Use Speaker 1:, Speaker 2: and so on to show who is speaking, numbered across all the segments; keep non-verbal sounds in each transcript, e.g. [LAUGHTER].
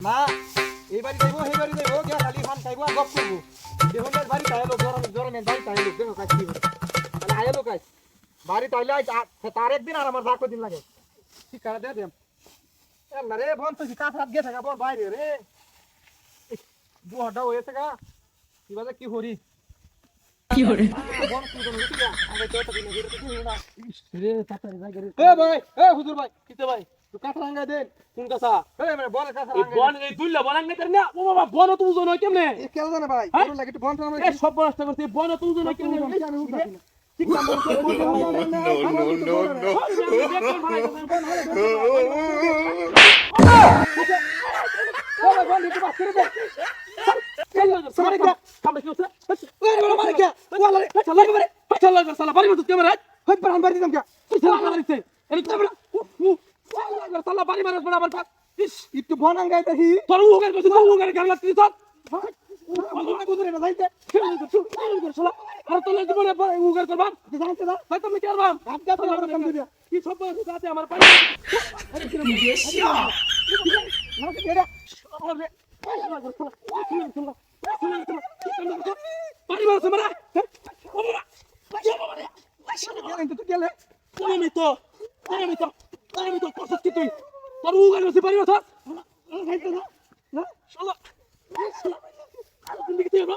Speaker 1: না এই বাড়ি যাইবো সেই বাড়ি যাইবো গিয়া খালি খান খাইবো আর গপ করব। দেখুন এর বাড়ি তাইলো গরম গরমের বাড়ি তাইলো দেখো কাজ কি তাহলে আইলো কাজ। বাড়ি তাইলে আজ তার একদিন আর আমার রাখো দিন লাগে। ঠিক করে দে দেম এল্লা রে বন তো কাজ রাত গিয়ে থাকা বল বাইরে রে। বুহাটা হয়েছে গা। কি বাজে কি হরি
Speaker 2: কি hore
Speaker 1: বন কি করে কি আগে তো তো দিন গিয়ে তো না। রে তাড়াতাড়ি যাই গরে এ ভাই এ হুজুর ভাই কিতে ভাই? কাঠ রাঙ্গা দে
Speaker 3: কোন কাছা
Speaker 1: এ মানে
Speaker 3: এই
Speaker 1: রাঙ্গা
Speaker 3: বন এই দুইলা বনাং না না? ও বাবা বন তো উজো নয় কেমনে?
Speaker 1: এ কেন জানা ভাই
Speaker 3: হ্যাঁ?
Speaker 1: তোর লাগে একটু বন টান
Speaker 3: এ সব নষ্ট করতে বন তো কেমনে?
Speaker 1: আমি [LAUGHS] না কাম করতে নো নো। নো নো হই পারান বাড়ি দিতাম কে একটু বন আঙ্গাই দেখি গুজরে না যাইতে জানতে দা হাত গা তো কাম দিয়া
Speaker 3: আমার পানি
Speaker 1: এটা
Speaker 3: পানি মারছে মারা
Speaker 1: গেলেন তো তুই গেলে
Speaker 3: আমি তো আমি তো আমি তো কষ্ট কি তুই। তোর উগার আছে পারি মাথা
Speaker 1: যাইতে না না
Speaker 3: শালা। তুমি কি না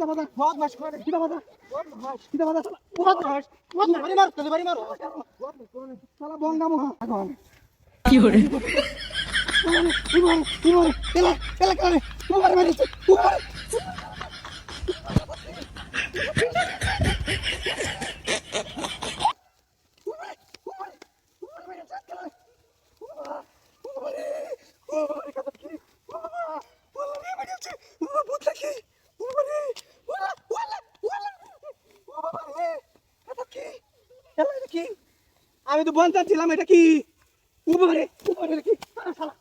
Speaker 3: শালা
Speaker 1: একটু বন আঙ্গাই তো দেখো এ ভাই ঠিক আছে কেন বল যা আরে ভাই দেবে হুদুন না গুজরে না বড় কিছু না কিসের মধ্যে বাড়ি বাইরে বসেছ আমি তো বলতে ছিলাম এটা কি? উপরে উপরে কি সারা